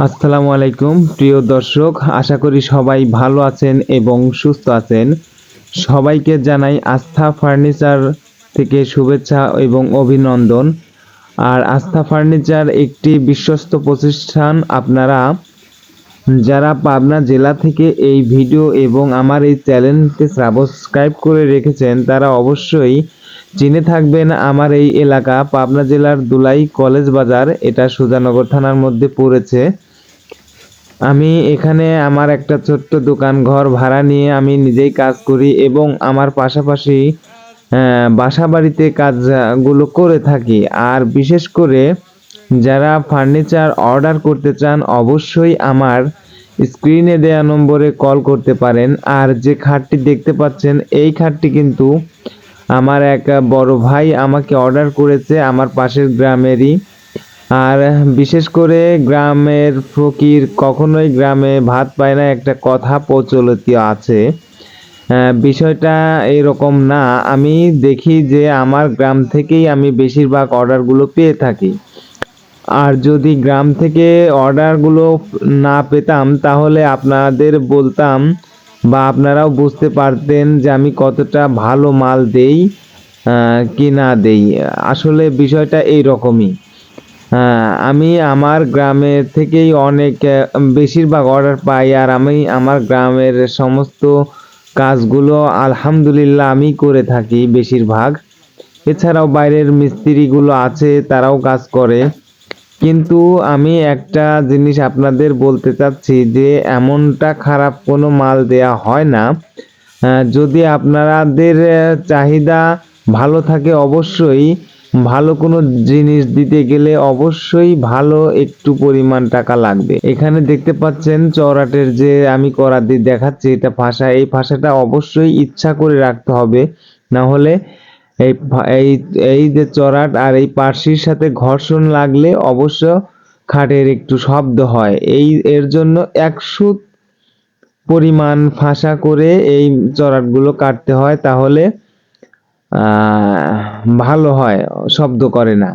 আসসালামু আলাইকুম, প্রিয় দর্শক, আশা করি সবাই ভালো আছেন এবং সুস্থ আছেন। সবাইকে জানাই আস্থা ফার্নিচার থেকে শুভেচ্ছা এবং অভিনন্দন। আর আস্থা ফার্নিচার একটি বিশ্বস্ত প্রতিষ্ঠান, আপনারা যারা পাবনা জেলা থেকে এই ভিডিও এবং আমার এই চ্যানেলকে সাবস্ক্রাইব করে রেখেছেন, তারা অবশ্যই চিনে থাকবেন আমার এই এলাকা, পাবনা জেলার দুলাই কলেজ বাজার, এটা সুজানগর থানার মধ্যে পড়েছে। আমি এখানে আমার একটা ছোট্ট দোকান, ঘর ভাড়া নিয়ে আমি নিজেই কাজ করি এবং আমার পাশাপাশি বাসা বাড়িতে কাজগুলো করে থাকি। আর বিশেষ করে যারা ফার্নিচার অর্ডার করতে চান, অবশ্যই আমার স্ক্রিনে দেওয়া নম্বরে কল করতে পারেন। আর যে খাটটি দেখতে পাচ্ছেন, এই খাটটি কিন্তু আমার এক বড় ভাই আমাকে অর্ডার করেছে আমার পাশের গ্রামেরই। আর বিশেষ করে গ্রামের ফকির কখনোই গ্রামে ভাত পায় না, একটা কথা প্রচলিত আছে। বিষয়টা এরকম না, আমি দেখি যে আমার গ্রাম থেকেই আমি বেশিরভাগ অর্ডারগুলো পেয়ে থাকি। আর যদি গ্রাম থেকে অর্ডারগুলো না পেতাম, তাহলে আপনাদের বলতাম বা আপনারাও বুঝতে পারতেন যে আমি কতটা ভালো মাল দেই কি না দেই। আসলে বিষয়টা এই রকমই আমি আমার গ্রামের থেকেই অনেক বেশিরভাগ অর্ডার পাই আর আমি আমার গ্রামের সমস্ত কাজগুলো আলহামদুলিল্লাহ আমি করে থাকি বেশিরভাগ। এছাড়াও বাইরের মিস্ত্রিগুলো আছে, তারাও কাজ করে। কিন্তু আমি একটা জিনিস আপনাদের বলতে চাচ্ছি যে, এমনটা খারাপ কোনো মাল দেয়া হয় না। যদি আপনাদের চাহিদা ভালো থাকে অবশ্যই, ভালো কোনো জিনিস দিতে গেলে অবশ্যই ভালো একটু পরিমাণ টাকা লাগবে। এখানে দেখতে পাচ্ছেন চৌরাটের যে আমি করাদি দেখাচ্ছি, এটা ভাষা, এই ভাষাটা অবশ্যই ইচ্ছা করে রাখতে হবে। না হলে এই এই এই যে চড়াট আর এই পার্সির সাথে ঘর্ষণ লাগলে অবশ্য খাটের একটু শব্দ হয়। এই, এর জন্য একশো পরিমাণ ফাঁসা করে এই চড়াটগুলো কাটতে হয় তাহলে ভালো হয়, শব্দ করে না।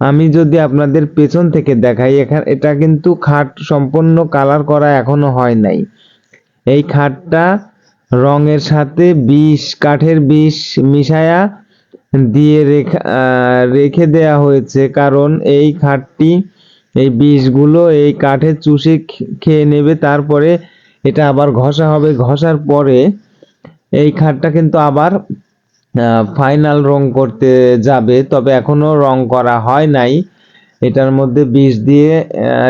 আমি যদি আপনাদের পেছন থেকে দেখাই, এখানে, এটা কিন্তু খাট সম্পূর্ণ কালার করা এখনও হয় নাই। এই খাটটা রঙের সাথে বিষ, কাঠের বিষ মিশায়া দিয়ে রেখা রেখে দেয়া হয়েছে। কারণ এই খাটটি এই বিষগুলো এই কাঠে চুষে খেয়ে নেবে, তারপরে এটা আবার ঘষা হবে। ঘষার পরে এই খাটটা কিন্তু আবার ফাইনাল রং করতে যাবে। তবে এখনও রং করা হয় নাই। এটার মধ্যে বিষ দিয়ে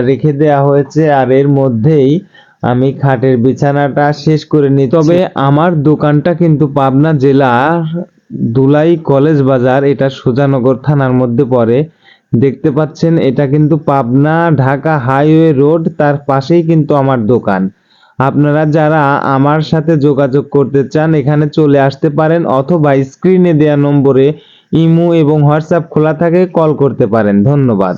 রেখে দেওয়া হয়েছে। আর এর মধ্যেই আমি খাটের বিছানাটা শেষ করে নিই তবে আমার দোকানটা কিন্তু পাবনা জেলার দুলাই কলেজ বাজার, এটা সুজানগর থানার মধ্যে পড়ে। দেখতে পাচ্ছেন, এটা কিন্তু পাবনা ঢাকা হাইওয়ে রোড, তার পাশেই কিন্তু আমার দোকান। আপনারা যারা আমার সাথে যোগাযোগ করতে চান, এখানে চলে আসতে পারেন, অথবা স্ক্রিনে দেওয়া নম্বরে ইমো এবং হোয়াটসঅ্যাপ খোলা থাকে, কল করতে পারেন। ধন্যবাদ।